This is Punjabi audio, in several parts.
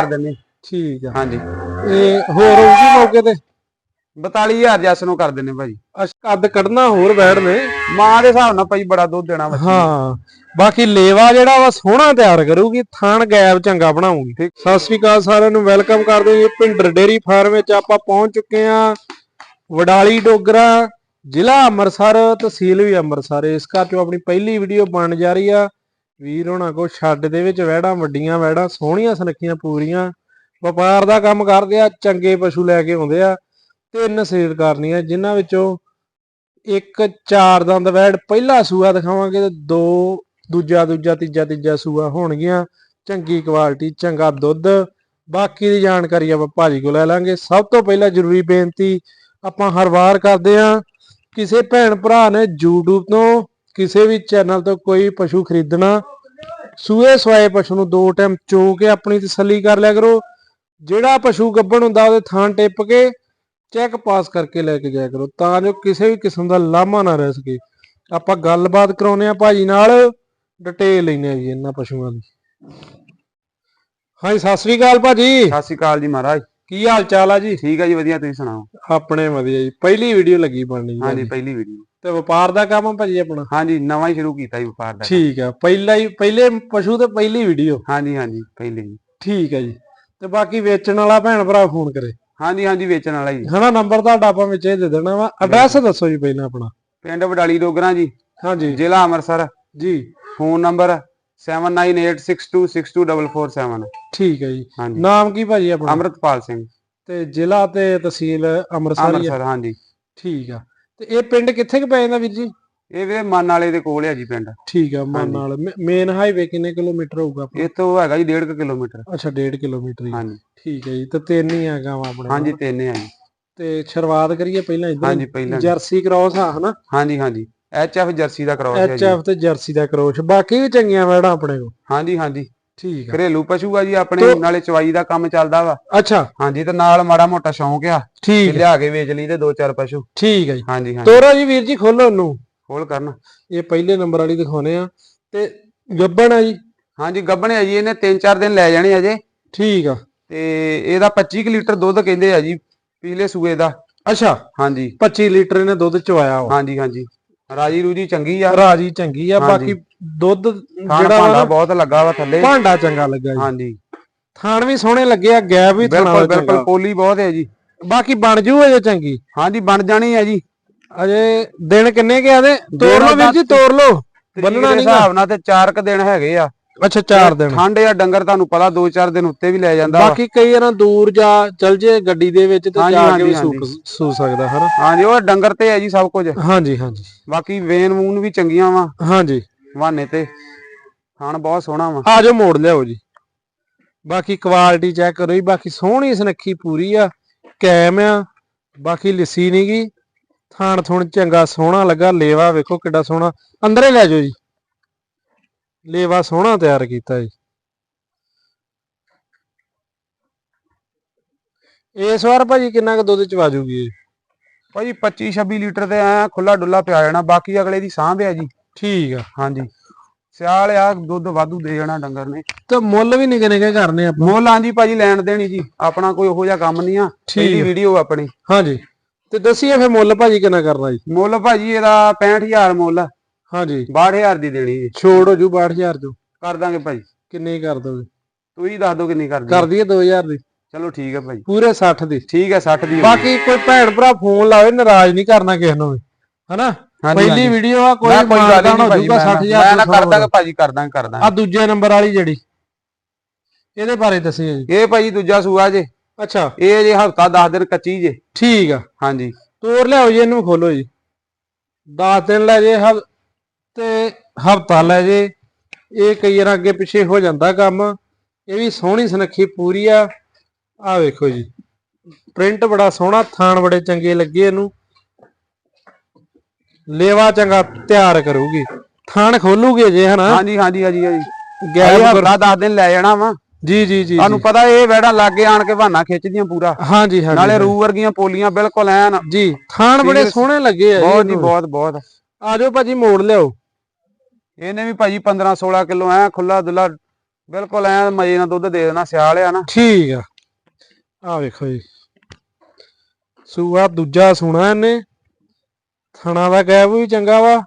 ਕਰ ਦਿੰਦੇ। ਠੀਕ ਆ। ਹਾਂਜੀ। ਇਹ ਹੋਰ ਹੋਊਗੀ ਮੌਕੇ ਤੇ? 42000 ਜੱਸ ਨੂੰ ਕਰ ਦਿੰਦੇ ਭਾਜੀ। ਅਸ਼ ਕੱਦ ਕੱਢਣਾ ਹੋਰ ਬੈੜ ਨੇ। ਮਾਂ ਦੇ ਹਿਸਾਬ ਨਾਲ ਭਾਈ ਬੜਾ ਦੁੱਧ ਦੇਣਾ ਬੱਚੀ ਹਾਂ ਬਾਕੀ ਲੇਵਾ ਜਿਹੜਾ ਵਾ ਸੋਹਣਾ ਤਿਆਰ ਕਰੂਗੀ ਥਾਣ ਗੈਬ ਚੰਗਾ ਬਣਾਉਂਗੀ ਠੀਕ। ਸਤਿ ਸ੍ਰੀ ਅਕਾਲ ਸਾਰਿਆਂ ਨੂੰ ਵੈਲਕਮ ਕਰਦੇ ਹਾਂ ਭਿੰਡਰ ਡੇਰੀ ਫਾਰਮ ਵਿੱਚ। ਆਪਾਂ ਪਹੁੰਚ ਚੁੱਕੇ ਆ ਵਡਾਲੀ ਡੋਗਰਾ ਜ਼ਿਲ੍ਹਾ ਅੰਮ੍ਰਿਤਸਰ ਤਹਿਸੀਲ ਵੀ ਅੰਮ੍ਰਿਤਸਰ। ਇਸ ਘਰ ਚੋਂ ਆਪਣੀ ਪਹਿਲੀ ਵੀਡੀਓ ਬਣ ਜਾ ਰਹੀ ਆ। ਵੀਰ ਹੋਣਾ ਕੋ ਛੱਡ ਦੇ ਵਿੱਚ ਵਹਿੜਾਂ ਵੱਡੀਆਂ, ਵਹਿੜਾਂ ਸੋਹਣੀਆਂ, ਸੁਨੱਖੀਆਂ ਪੂਰੀਆਂ। ਵਪਾਰ ਦਾ ਕੰਮ ਕਰਦੇ ਆ, ਚੰਗੇ ਪਸ਼ੂ ਲੈ ਕੇ ਆਉਂਦੇ ਆ। ਤਿੰਨ ਸੇਲ ਕਰਨੀਆਂ, ਜਿਨ੍ਹਾਂ ਵਿੱਚੋਂ ਇੱਕ ਚਾਰ ਦੰਦ ਵੈੜ ਪਹਿਲਾ ਸੂਆ ਦਿਖਾਵਾਂਗੇ ਤੇ ਦੋ ਦੂਜਾ ਦੂਜਾ, ਤੀਜਾ ਤੀਜਾ ਸੂਆ ਹੋਣਗੀਆਂ। ਚੰਗੀ ਕੁਆਲਿਟੀ ਚੰਗਾ ਦੁੱਧ। ਬਾਕੀ ਦੀ ਜਾਣਕਾਰੀ ਆਪਾਂ ਭਾਜੀ ਕੋਲ ਲੈ ਲਾਂਗੇ। ਸਭ ਤੋਂ ਪਹਿਲਾਂ ਜ਼ਰੂਰੀ ਬੇਨਤੀ ਆਪਾਂ ਹਰ ਵਾਰ ਕਰਦੇ ਆ, ਕਿਸੇ ਭੈਣ ਭਰਾ ਨੇ YouTube ਤੋਂ ਕਿਸੇ ਵੀ ਚੈਨਲ ਤੋਂ ਕੋਈ ਪਸ਼ੂ ਖਰੀਦਣਾ ਸੂਏ ਸਵਾਏ ਪਸ਼ੂ ਨੂੰ ਦੋ ਟਾਈਮ ਚੋ ਕੇ ਆਪਣੀ ਤਸੱਲੀ ਕਰ ਲਿਆ ਕਰੋ। ਜਿਹੜਾ ਪਸ਼ੂ ਗੱਭਣ ਹੁੰਦਾ ਉਹਦੇ ਥਾਂ ਟਿੱਪ ਕੇ ਚੈੱਕ ਪਾਸ ਕਰਕੇ ਲੈ ਕੇ ਜਾਇਆ ਕਰੋ ਤਾਂ ਜੋ ਕਿਸੇ ਵੀ ਕਿਸਮ ਦਾ ਲਾਮਾ ਨਾ ਰਹਿ ਸਕੇ। ਆਪਾਂ ਗੱਲਬਾਤ ਕਰਾਉਨੇ ਆ ਭਾਜੀ ਨਾਲ ਡਿਟੇਲ ਲੈਨੇ ਆ ਜੀ ਇਹਨਾਂ ਪਸ਼ੂਆਂ ਦੀ। ਹਾਂਜੀ ਸਤਿ ਸ੍ਰੀ ਅਕਾਲ ਭਾਜੀ। ਸਤਿ ਸ਼੍ਰੀ ਅਕਾਲ ਜੀ ਮਹਾਰਾਜ। ਕੀ ਹਾਲ ਚਾਲ ਆ ਜੀ? ਠੀਕ ਹੈ ਜੀ ਵਧੀਆ ਤੁਸੀਂ ਸੁਣਾਓ? ਆਪਣੇ ਵਧੀਆ ਜੀ। ਪਹਿਲੀ ਵੀਡੀਓ ਲੱਗੀ ਬਣਨੀ ਜੀ ਹਾਂਜੀ। ਪਹਿਲੀ ਵੀਡੀਓ ਤੇ ਵਪਾਰ ਦਾ ਕੰਮ ਆ ਭਾਜੀ ਆਪਣਾ? ਹਾਂਜੀ ਨਵਾਂ ਹੀ ਸ਼ੁਰੂ ਕੀਤਾ ਜੀ ਵਪਾਰ ਦਾ ਠੀਕ ਆ ਪਹਿਲਾ ਹੀ ਪਹਿਲੇ ਪਸ਼ੂ ਤੇ ਪਹਿਲੀ ਵੀਡੀਓ ਹਾਂਜੀ ਹਾਂਜੀ ਪਹਿਲੀ ਜੀ। ਠੀਕ ਆ ਜੀ। ਤੇ ਬਾਕੀ ਵੇਚਣ ਵਾਲਾ ਭੈਣ ਭਰਾ ਫੋਨ ਕਰੇ। ਹਾਂਜੀ ਹਾਂਜੀ ਵੇਚਣ ਵਾਲਾ ਜੀ। ਹਨਾ ਨੰਬਰ ਤੁਹਾਡਾ ਆਪਾਂ ਵਿੱਚ ਇਹ ਦੇ ਦੇਣਾ ਵਾ। ਐਡਰੈਸ ਦੱਸੋ ਜੀ ਪਹਿਲਾਂ ਆਪਣਾ। ਪਿੰਡ ਵਡਾਲੀ ਡੋਗਰਾ ਜੀ। ਹਾਂਜੀ। ਜ਼ਿਲ੍ਹਾ ਅੰਮ੍ਰਿਤਸਰ। ਜੀ। ਫੋਨ ਨੰਬਰ 7986262447 ਠੀਕ ਹੈ ਜੀ। ਨਾਮ ਕੀ ਭਾਜੀ ਆਪਣਾ? ਅੰਮ੍ਰਿਤਪਾਲ ਸਿੰਘ। ਤੇ ਜ਼ਿਲ੍ਹਾ ਤੇ ਤਹਿਸੀਲ ਅੰਮ੍ਰਿਤਸਰ ਹੀ ਆ। ਅੰਮ੍ਰਿਤਸਰ ਹਾਂਜੀ। ਠੀਕ ਆ। ਤੇ ਇਹ ਪਿੰਡ ਕਿੱਥੇ ਕੁ ਪੈ ਜਾਂਦਾ ਵੀਰ ਜੀ? ਇਹ ਵੀ ਮਨ ਵਾਲੇ ਦੇ ਕੋਲ ਹੈ ਜੀ ਪਿੰਡ। ਠੀਕ ਆ ਮਨ ਨਾਲ ਮੇਨ ਹਾਈਵੇ ਕਿੰਨੇ ਕਿਲੋਮੀਟਰ ਹੋਊਗਾ? ਇਹ ਤੋਂ ਹੈਗਾ ਜੀ 1.5 ਕਿਲੋਮੀਟਰ। ਅੱਛਾ 1.5 ਕਿਲੋਮੀਟਰ ਹੀ ਹਾਂਜੀ। ਠੀਕ ਹੈ ਜੀ ਤੇ ਤਿੰਨ ਹੀ ਹੈਗਾ ਵਾ ਆਪਣੇ ਹਾਂਜੀ। ਤਿੰਨ ਹੈ ਜੀ। ਤੇ ਸ਼ੁਰੂਆਤ ਕਰੀਏ ਪਹਿਲਾਂ ਹਾਂਜੀ ਪਹਿਲਾਂ ਜਰਸੀ ਕ੍ਰਾਸ ਆ ਹਨਾ? ਹਾਂਜੀ ਹਾਂਜੀ। ਐਚਐਫ ਜਰਸੀ ਦਾ ਕਰਾਉ ਹੈ ਜੀ। ਐਫ ਤੇ ਜਰਸੀ ਦਾ ਕ੍ਰੋਸ਼। ਬਾਕੀ ਵੀ ਚੰਗੀਆਂ ਵੈੜਾਂ ਆਪਣੇ ਕੋਲ। ਹਾਂਜੀ ਹਾਂਜੀ। ਠੀਕ ਆ। ਘਰੇਲੂ ਪਸ਼ੂ ਆ ਜੀ ਆਪਣੇ ਨਾਲੇ ਚਵਾਈ ਦਾ ਕੰਮ ਚੱਲਦਾ ਵਾ। ਅੱਛਾ। ਹਾਂਜੀ ਤੇ ਨਾਲ ਮਾੜਾ ਮੋਟਾ ਸ਼ੌਂਕ ਆ। ਠੀਕ ਆ, ਲਿਆ ਕੇ ਵੇਚ ਲਈ ਤੇ ਦੋ ਚਾਰ ਪਸ਼ੂ। ਠੀਕ ਹੈ ਜੀ। ਹਾਂਜੀ ਹਾਂਜੀ। ਤੋਰੋ ਜੀ ਵੀਰ ਜੀ ਖੋਲੋ ਉਹਨੂੰ। ਖੋਲ ਕਰਨ। ਇਹ ਪਹਿਲੇ ਨੰਬਰ ਵਾਲੀ ਦਿਖਾਉਨੇ ਆ। ਤੇ ਗੱਬਣ ਆ ਜੀ। ਹਾਂਜੀ ਗੱਬਣੇ ਆ ਜੀ ਇਹਨੇ 3-4 ਦਿਨ ਲੈ ਜਾਣੇ ਅਜੇ ਠੀਕ ਆ। ਤੇ ਇਹਦਾ 25 ਕੁ ਲੀਟਰ ਦੁੱਧ ਕਹਿੰਦੇ ਆ ਜੀ ਪਿਛਲੇ ਸੂਏ ਦਾ। ਅੱਛਾ। ਹਾਂਜੀ। 25 ਲੀਟਰ ਇਹਨੇ ਦੁੱਧ ਚਵਾਇਆ ਵਾ। ਹਾਂਜੀ ਹਾਂਜੀ। ਰਾਜੀ ਰੂਜੀ ਚੰਗੀ ਆ। ਰਾਜੀ ਚੰਗੀ ਆ। ਬਾਕੀ ਦੁੱਧ ਜਿਹੜਾ ਭਾਂਡਾ ਬਹੁਤ ਲੱਗਾ ਵਾ ਥੱਲੇ। ਭਾਂਡਾ ਚੰਗਾ ਲੱਗਾ ਜੀ। ਹਾਂਜੀ। ਥਾਣ ਵੀ ਸੋਹਣੇ ਲੱਗੇ ਆ ਗੈਪ ਵੀ ਥਾਣਾ ਬਿਲਕੁਲ ਬਿਲਕੁਲ ਪੋਲੀ ਬਹੁਤ ਹੈ ਜੀ। ਬਾਕੀ ਬਣ ਜੂ ਅਜੇ ਚੰਗੀ? ਹਾਂਜੀ ਬਣ ਜਾਣੀ ਹੈ ਜੀ। ਅਜੇ ਦਿਨ ਕਿੰਨੇ ਕਿ ਆਦੇ ਤੋੜ ਲਓ ਵੀਰ ਜੀ ਤੋੜ ਲਓ। ਬੰਨਣਾ ਬੰਨਣਾ ਨੀ ਹਿਸਾਬ ਨਾਲ ਤੇ 4 ਕ ਦਿਨ ਹੈਗੇ ਆ। ਅੱਛਾ 4 ਦਿਨ। ਠੰਡ ਆ ਡੰਗਰ ਤੁਹਾਨੂੰ ਪਤਾ 2-4 ਦਿਨ ਉੱਤੇ ਵੀ ਲੈ ਜਾਂਦਾ ਬਾਕੀ ਕਈ ਵਾਰਾਂ ਦੂਰ ਜਾ ਚਲ ਜੇ ਗੱਡੀ ਦੇ ਵਿੱਚ ਤੇ ਜਾ ਕੇ ਵੀ ਸੂ ਸਕਦਾ ਹਨਾ? ਹਾਂਜੀ ਉਹ ਡੰਗਰ ਤੇ ਹੈ ਜੀ ਸਭ ਕੁਝ। ਹਾਂਜੀ ਹਾਂਜੀ। ਬਾਕੀ ਵੇਨ ਵੂਨ ਵੀ ਚੰਗੀਆਂ ਵਾ। ਹਾਂਜੀ। ਵਾਨੇ ਤੇ। ਖਾਣ ਬਹੁਤ ਸੋਹਣਾ ਵਾ। ਆ ਜਾਓ ਮੋੜ ਲਿਆਓ ਜੀ। ਬਾਕੀ ਕੁਆਲਿਟੀ ਚੈੱਕ ਕਰੋ ਜੀ। ਬਾਕੀ ਸੋਹਣੀ ਸੁਨੱਖੀ ਪੂਰੀ ਆ। ਕੈਮ ਆ। ਬਾਕੀ ਲਿੱਸੀ ਨੀ ਗੀ। ਥਾਣ ਥੁਣ ਚੰਗਾ ਸੋਹਣਾ ਲੱਗਾ। ਲੇਵਾ ਵੇਖੋ ਕਿੱਡਾ ਸੋਹਣਾ। ਅੰਦਰੇ ਲੈ ਜਾਓ ਜੀ। ਲੇਵਾ ਸੋਹਣਾ ਤਿਆਰ ਕੀਤਾ ਜੀ। ਇਸ ਵਾਰ ਭਾਜੀ ਕਿੰਨਾ ਕੁ ਦੁੱਧ ਚਵਾ ਜੂਗੀ ਇਹ? ਭਾਜੀ 25-26 ਲੀਟਰ ਤੇ ਐ ਖੁੱਲਾ ਡੁੱਲਾ ਪਿਆ ਜਾਣਾ ਬਾਕੀ ਅਗਲੇ ਦੀ ਸਾਂਭ ਆ ਜੀ। ਠੀਕ ਆ। ਹਾਂਜੀ। ਸਿਆਲ ਆ ਦੁੱਧ ਵਾਧੂ ਦੇ ਜਾਣਾ ਡੰਗਰ ਨੇ। ਤੇ ਮੁੱਲ ਵੀ ਨਿੱਕੇ ਨਿੱਕੇ ਕਰਨੇ ਆਪਾਂ ਮੁੱਲ ਹਾਂਜੀ ਭਾਜੀ ਲੈਣ ਦੇਣੀ ਜੀ ਆਪਣਾ ਕੋਈ ਉਹੋ ਜਿਹਾ ਕੰਮ ਨਹੀਂ ਆ ਆ। ਵੀਡੀਓ ਆਪਣੀ। ਹਾਂਜੀ। ਤੇ ਦੱਸੀਏ ਫਿਰ ਮੁੱਲ ਭਾਜੀ ਕਿੰਨਾ ਕਰਨਾ ਜੀ। ਮੁੱਲ ਭਾਜੀ ਇਹਦਾ 65000 ਮੁੱਲ ਆ, ਹਾਂਜੀ। 62000 ਦੀ ਦੇਣੀ ਜੀ। ਛੋੜ ਹੋ ਜੂ 62000 ਚੋਂ। ਕਰ ਦਾਂਗੇ ਭਾਜੀ ਕਿੰਨੇ ਕਰ ਦੋਗੇ? ਤੁਸੀਂ ਦੱਸ ਦਿਓ ਕਿੰਨੀ ਕਰਦੀ ਕਰ ਦਈਏ 2000 ਦੀ। ਚਲੋ ਠੀਕ ਹੈ ਭਾਜੀ ਪੂਰੇ 60 ਦੀ। ਠੀਕ ਹੈ 60 ਦੀ ਬਾਕੀ ਕੋਈ ਭੈਣ ਭਰਾ ਫੋਨ ਲਾਵੇ ਨਾਰਾਜ਼ ਨਹੀਂ ਕਰਨਾ ਕਿਸੇ ਨੂੰ ਵੀ। ਹਨਾ? ਪਹਿਲੀ। ਵੀਡੀਓ ਆ ਕੋਈ ਮੈਂ ਕੋਈ ਗੱਲ ਨਹੀਂ ਜਾਊਗਾ ਮੈਂ 60000 ਮੈਂ ਨਾ ਕਰ ਦਾਂਗਾ ਭਾਜੀ ਕਰ ਦਾਂਗੇ ਕਰ ਆ ਦੂਜੇ ਨੰਬਰ ਵਾਲੀ ਜਿਹੜੀ। ਇਹਦੇ ਬਾਰੇ ਦੱਸਿਓ ਜੀ। ਇਹ ਭਾਜੀ ਦੂਜਾ ਸੂਆ ਜੇ। ਅੱਛਾ। ਇਹ ਜੇ ਹਫਤਾ 10 ਦਿਨ ਕੱਚੀ ਜੇ। ਠੀਕ ਆ। ਹਾਂਜੀ। ਤੋਰ ਲਿਆਓ ਜੀ ਇਹਨੂੰ ਖੋਲੋ ਜੀ। 10 ਦਿਨ ਲੈ ਜੇ ਤੇ ਹਫਤਾ ਲੈ ਜੇ ਇਹ ਕਈ ਵਾਰ ਅੱਗੇ ਪਿੱਛੇ ਹੋ ਜਾਂਦਾ ਕੰਮ ਇਹ ਵੀ ਸੋਹਣੀ ਸੁਨੱਖੀ ਪੂਰੀ ਆ। ਆ ਵੇਖੋ ਜੀ ਪ੍ਰਿੰਟ ਬੜਾ ਸੋਹਣਾ ਥਾਣ ਬੜੇ ਚੰਗੇ ਲੱਗੇ ਇਹਨੂੰ। ਲੇਵਾ ਚੰਗਾ ਤਿਆਰ ਕਰੂਗੀ। ਥਾਣ ਖੋਲੂਗੇ ਜੇ ਹਨਾ? ਹਾਂਜੀ ਹਾਂਜੀ ਹਾਂਜੀ ਹਾਂਜੀ। ਕਰ- ਹਫਤਾ 10 ਦਿਨ ਲੈ ਜਾਣਾ ਵਾ। ਜੀ ਜੀ ਜੀ ਤੁਹਾਨੂੰ ਪਤਾ ਇਹ ਵੈੜਾਂ ਲਾਗੇ ਆਣ ਕੇ ਬਹਾਨਾ ਖਿੱਚਦੀਆਂ ਪੂਰਾ। ਹਾਂਜੀ ਹਾਂਜੀ ਨਾਲੇ ਰੂ ਵਰਗੀਆਂ ਪੋਲੀਆਂ ਬਿਲਕੁਲ ਐਨ। ਜੀ ਥਾਣ ਬੜੇ ਸੋਹਣੇ ਲੱਗੇ ਆ ਬਹੁਤ ਜੀ ਬਹੁਤ ਬਹੁਤ। ਆ ਜਾਓ ਭਾਜੀ ਮੋੜ ਲਿਆਓ। ਇਹਨੇ ਵੀ ਭਾਜੀ 15 16 ਕਿਲੋ ਐ ਖੁੱਲਾ ਦੁੱਲਾ ਬਿਲਕੁਲ ਐ ਮਜੇ ਨਾਲ ਦੁੱਧ ਦੇ ਦੇਣਾ ਸਿਆਲ ਆ ਨਾ। ਠੀਕ ਆ। ਆ ਵੇਖੋ ਜੀ। ਸੂਆ ਦੂਜਾ ਸੁਣਾ ਇਹਨੇ। ਥਣਾ ਦਾ ਗੈਪ ਵੀ ਚੰਗਾ ਵਾ।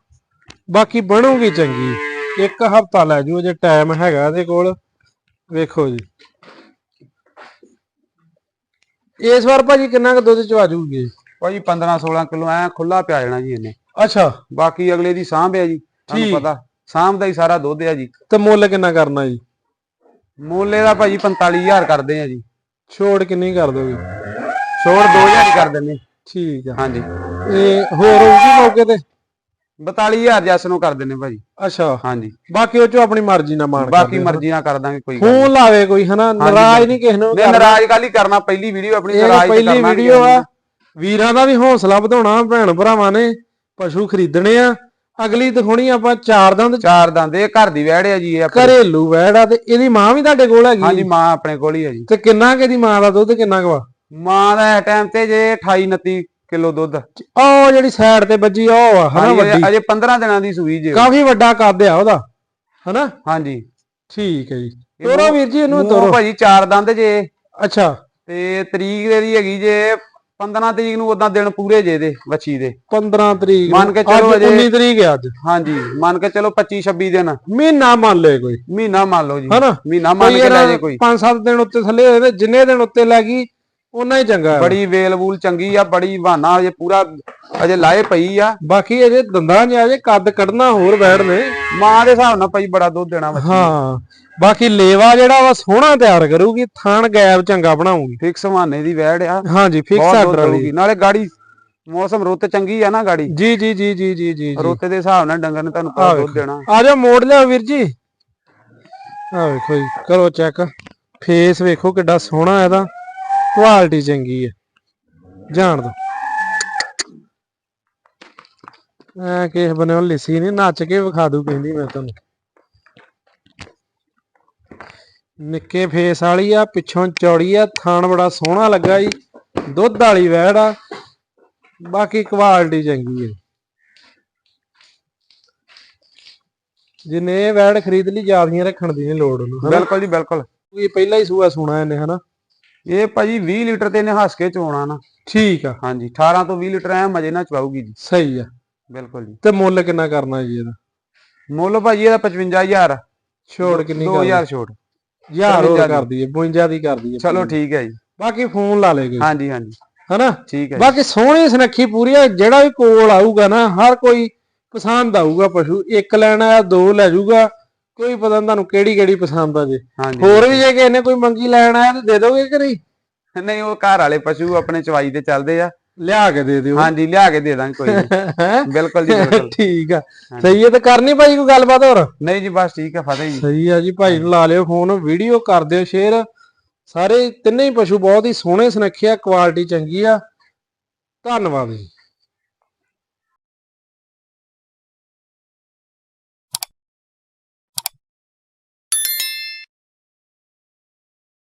ਬਾਕੀ ਬਣੂਗੀ ਚੰਗੀ। ਇੱਕ ਹਫਤਾ ਲੈ ਜੂ ਜੇ ਟਾਈਮ ਹੈਗਾ ਇਹਦੇ ਕੋਲ। ਵੇਖੋ ਜੀ। ਇਸ ਵਾਰ ਭਾਜੀ ਕਿੰਨਾ ਕੁ ਦੁੱਧ ਚਵਾ ਜੂਗੀ ਭਾਜੀ 15 16 ਕਿਲੋ ਐ ਖੁੱਲਾ ਪਿਆ ਜਾਣਾ ਜੀ ਇਹਨੇ। ਅੱਛਾ। ਬਾਕੀ ਅਗਲੇ ਦੀ ਸਾਂਭ ਆ ਜੀ ਤੁਹਾਨੂੰ। ਪਤਾ। ਸਾਂਭ ਦਾ ਹੀ ਸਾਰਾ ਦੁੱਧ ਆ ਜੀ। ਤੇ ਮੁੱਲ ਕਿੰਨਾ ਕਰਨਾ ਜੀ? ਮੋਲੇ ਦਾ ਭਾਜੀ 45000 ਕਰਦੇ ਆ ਜੀ। ਛੋੜ ਕਿੰਨੀ ਕਰ ਦੋਗੇ? ਛੋੜ 2000 ਹੀ ਕਰ ਦਿੰਦੇ। ਠੀਕ ਆ। ਹਾਂਜੀ। ਇਹ ਹੋਰ ਹੋਊਗੀ ਮੌਕੇ ਤੇ? 42000 ਜੱਸ ਨੂੰ ਕਰ ਦਿੰਦੇ ਭਾਜੀ। ਅੱਛਾ। ਹਾਂਜੀ। ਬਾਕੀ ਉਹ ਚੋਂ ਆਪਣੀ ਮਰਜ਼ੀ ਨਾਲ ਮਾਣ ਬਾਕੀ ਮਰਜ਼ੀ ਨਾਲ ਕਰ ਦਾਂਗੇ ਕੋਈ ਗੱਲ। ਫੋਨ ਲਾਵੇ ਕੋਈ ਹਨਾ? ਨਾਰਾਜ਼ ਨਹੀਂ ਕਿਸੇ ਨੂੰ ਨਹੀਂ ਨਾਰਾਜ਼ ਕਾਲੀ ਕਰਨਾ? ਪਹਿਲੀ ਵੀਡੀਓ ਆਪਣੀ ਨਾਰਾਜ਼ ਪਹਿਲੀ ਕਰਨਾ ਨੀ ਵੀਡੀਓ ਆ। ਵੀਰਾਂ ਦਾ ਵੀ ਹੌਸਲਾ ਵਧਾਉਣਾ ਭੈਣ ਭਰਾਵਾਂ ਨੇ ਪਸ਼ੂ ਖਰੀਦਣੇ ਆ। ਅਗਲੀ ਦਿਖਾਉਣੀ ਆਪਾਂ ਚਾਰ ਦੰਦ। ਚਾਰ ਦੰਦ ਇਹ ਘਰ ਦੀ ਵਹਿੜ ਆ ਜੀ ਇਹ ਆਪਣੀ। ਘਰੇਲੂ ਵੈੜ ਆ ਤੇ ਇਹਦੀ ਮਾਂ ਵੀ ਤੁਹਾਡੇ ਕੋਲ ਹੈਗੀ? ਹਾਂਜੀ ਮਾਂ ਆਪਣੇ ਕੋਲ ਹੀ ਆ ਜੀ। ਤੇ ਕਿੰਨਾ ਕਿ ਇਹਦੀ ਮਾਂ ਦਾ ਦੁੱਧ ਕਿੰਨਾ ਕੁ ਵਾ? ਮਾਂ ਦਾ ਟਾਈਮ ਤੇ ਜੇ 28 29 ਕਿਲੋ ਦੁੱਧ। ਉਹ ਜਿਹੜੀ ਸਾਈਡ ਤੇ ਵੱਜੀ ਉਹ ਆ ਹਨਾ ਹਾਂਜੀ, ਵੱਡੀ? ਅਜੇ 15 ਦਿਨਾਂ ਦੀ ਸੂਈ ਜੇ ਕਾਫੀ ਵੱਡਾ ਕੱਦ ਆ ਉਹਦਾ ਹਨਾ? ਹਾਂਜੀ। ਠੀਕ ਹੈ ਜੀ। ਤੋਰੋ ਵੀਰ ਜੀ ਇਹਨੂੰ ਤੋਰੋ। ਭਾਜੀ ਚਾਰ ਦੰਦ ਜੇ। ਅੱਛਾ। ਤੇ ਤਰੀਕ ਇਹਦੀ ਹੈਗੀ ਜੇ 15 ਤਰੀਕ ਨੂੰ ਉਦਾਂ ਦਿਨ ਪੂਰੇ ਜੇ ਦੇ ਬੱਚੀ ਦੇ। 15 ਤਰੀਕ ਮੰਨ। ਕੇ ਚਲੋ ਅੱਜ ਅਜੇ- 19 ਤਰੀਕ ਹੈ ਅੱਜ। ਹਾਂਜੀ ਮੰਨ ਕੇ ਚਲੋ 25 26 ਦਿਨ। ਮਹੀਨਾ ਮੰਨ ਲੈ ਕੋਈ। ਮਹੀਨਾ ਮੰਨ ਲਓ ਜੀ। ਹਨਾ? ਮਹੀਨਾ ਮੰਨ ਕੇ ਲੈ ਜੇ ਕੋਈ। 5-7 ਦਿਨ ਉੱਤੇ ਥੱਲੇ ਹੋਏ ਤੇ ਜਿੰਨੇ ਦਿਨ ਉੱਤੇ ਲੈ ਗਈ ਉਹਨਾਂ ਹੀ ਚੰਗਾ ਹੈ। ਬੜੀ ਵੇਲ ਵੂਲ ਚੰਗੀ ਆ ਬੜੀ ਬਹਾਨਾ ਅਜੇ ਪੂਰਾ ਅਜੇ ਲਾਏ ਪਈ ਆ। ਬਾਕੀ ਅਜੇ ਦੰਦਾਂ 'ਚ ਅਜੇ ਕੱਦ ਕੱਢਣਾ ਹੋਰ ਬੈੜ ਨੇ। ਮਾਂ ਦੇ ਹਿਸਾਬ ਨਾਲ ਭਾਈ ਬੜਾ ਦੁੱਧ ਦੇਣਾ ਬੱਚੀ ਹਾਂ। ਬਾਕੀ ਲੇਵਾ ਜਿਹੜਾ ਵਾ ਸੋਹਣਾ ਤਿਆਰ ਕਰੂਗੀ ਥਾਣ ਗੈਬ ਚੰਗਾ ਬਣਾਉਂਗੀ ਫਿਕਸ ਮਾਨੇ ਦੀ ਵੈੜ ਆ। ਹਾਂਜੀ ਫਿਕਸ ਆਰਡਰ ਦਊਗੀ। ਨਾਲੇ ਗਾੜੀ ਮੌਸਮ ਰੁੱਤ ਚੰਗੀ ਆ ਨਾ ਗਾੜੀ। ਜੀ ਜੀ ਜੀ ਜੀ ਜੀ ਜੀ ਜੀ। ਰੁੱਤ ਦੇ ਹਿਸਾਬ ਨਾਲ ਡੰਗਰ ਨੇ ਤੁਹਾਨੂੰ ਪਤਾ ਦੁੱਧ ਦੇਣਾ। ਆ ਜਾਓ ਮੋੜ ਲਿਆ ਵੀਰ ਜੀ। ਆ ਵੇਖੋ ਜੀ ਕਰੋ ਚੈੱਕ। ਫੇਸ ਵੇਖੋ ਕਿੱਡਾ ਸੋਹਣਾ ਇਹਦਾ। ਕੁਆਲਿਟੀ ਚੰਗੀ ਹੈ ਜਾਣ ਦੋ। ਐ ਕਿਸ ਬਨੇ ਲਿਸੀ ਨਹੀਂ ਨੱਚ ਕੇ ਵਿਖਾ ਦੂ ਕਹਿੰਦੀ ਮੈਂ ਤੁਹਾਨੂੰ। ਨਿੱਕੇ ਫੇਸ ਵਾਲੀ ਆ ਪਿੱਛੋਂ ਚੌੜੀ ਆ ਥਾਣ ਬੜਾ ਸੋਹਣਾ ਲੱਗਾ ਜੀ ਦੁੱਧ ਵਾਲੀ ਵੈੜ ਆ ਬਾਕੀ ਕੁਆਲਿਟੀ ਚੰਗੀ ਹੈ ਜਿੰਨੇ ਵੈੜ ਖਰੀਦ ਲਈ ਜਿਆਦੀਆਂ ਰੱਖਣ ਦੀ ਨਹੀਂ ਲੋੜ ਉਹਨੂੰ ਹਨਾ? ਬਿਲਕੁਲ ਜੀ ਬਿਲਕੁਲ। ਇਹ ਪਹਿਲਾ ਹੀ ਸੂਆ ਸੁਣਾ ਇਹਨੇ ਹਨਾ? ਇਹ ਭਾਜੀ 20 ਲੀਟਰ ਤੇ ਇਹਨੇ ਹੱਸ ਕੇ ਚੋਣਾ ਨਾ। ਠੀਕ ਆ। ਹਾਂਜੀ 18 ਤੋਂ 20 ਲੀਟਰ ਐ ਮਜੇ ਨਾਲ ਚਵਾਊਗੀ ਜੀ। ਸਹੀ ਆ। ਬਿਲਕੁਲ ਜੀ। ਤੇ ਮੁੱਲ ਕਿੰਨਾ ਕਰਨਾ ਜੀ ਇਹਦਾ? ਮੁੱਲ ਭਾਜੀ ਇਹਦਾ 55000 ਛੋੜ ਕਿੰਨੀ 2000 ਛੋਟ ਯਾਰ ਹੋਰ 52 ਕਰ ਦਈਏ 52 ਦੀ ਕਰ ਦਈਏ ਚਲੋ ਠੀਕ ਹੈ ਜੀ। ਬਾਕੀ ਫੋਨ ਲਾ ਲੇ ਕੋਈ। ਹਾਂਜੀ ਹਾਂਜੀ। ਹਨਾ? ਠੀਕ ਹੈ। ਬਾਕੀ ਸੋਹਣੀ ਸੁਨੱਖੀ ਪੂਰੀ ਆ ਜਿਹੜਾ ਵੀ ਕੋਲ ਆਊਗਾ ਨਾ ਹਰ ਕੋਈ ਪਸੰਦ ਆਊਗਾ ਪਸ਼ੂ। ਇੱਕ ਲੈਣਾ ਆ ਦੋ ਲੈ ਜਾਊਗਾ। ਕੋਈ ਪਤਾ ਤੁਹਾਨੂੰ ਕਿਹੜੀ ਕਿਹੜੀ ਪਸੰਦ ਆ ਜੇ। ਹੋਰ ਵੀ ਜੇ ਕਿਸੇ ਨੇ ਕੋਈ ਮੰਗੀ ਲੈਣ ਆਇਆ ਤੇ ਦੇ ਦੋਗੇ ਕਿ ਨਹੀਂ? ਨਹੀਂ ਉਹ ਘਰ ਵਾਲੇ ਪਸ਼ੂ ਆਪਣੇ ਚਵਾਈ ਤੇ ਚੱਲਦੇ ਆ। ਲਿਆ ਕੇ ਦੇ ਦਿਓ। ਹਾਂਜੀ ਲਿਆ ਕੇ ਦੇ ਦਾਂਗੇ ਕੋਈ ਨੀ। ਹੈਂ? ਬਿਲਕੁਲ ਜੀ ਬਿਲਕੁਲ। ਠੀਕ ਆ। ਸਹੀ ਹੈ ਤੇ ਕਰਨੀ ਭਾਈ ਕੋਈ ਗੱਲਬਾਤ ਹੋਰ? ਨਹੀਂ ਜੀ ਬਸ ਠੀਕ ਹੈ ਫਤਿਹ ਜੀ। ਸਹੀ ਆ ਜੀ ਭਾਈ ਨੂੰ ਲਾ ਲਿਓ ਫੋਨ ਵੀਡੀਓ ਕਰ ਦਿਓ ਸ਼ੇਅਰ। ਸਾਰੇ ਤਿੰਨੇ ਹੀ ਪਸ਼ੂ ਬਹੁਤ ਹੀ ਸੋਹਣੇ ਸੁਨੱਖੇ ਆ ਕੁਆਲਿਟੀ ਚੰਗੀ ਆ। ਧੰਨਵਾਦ ਜੀ।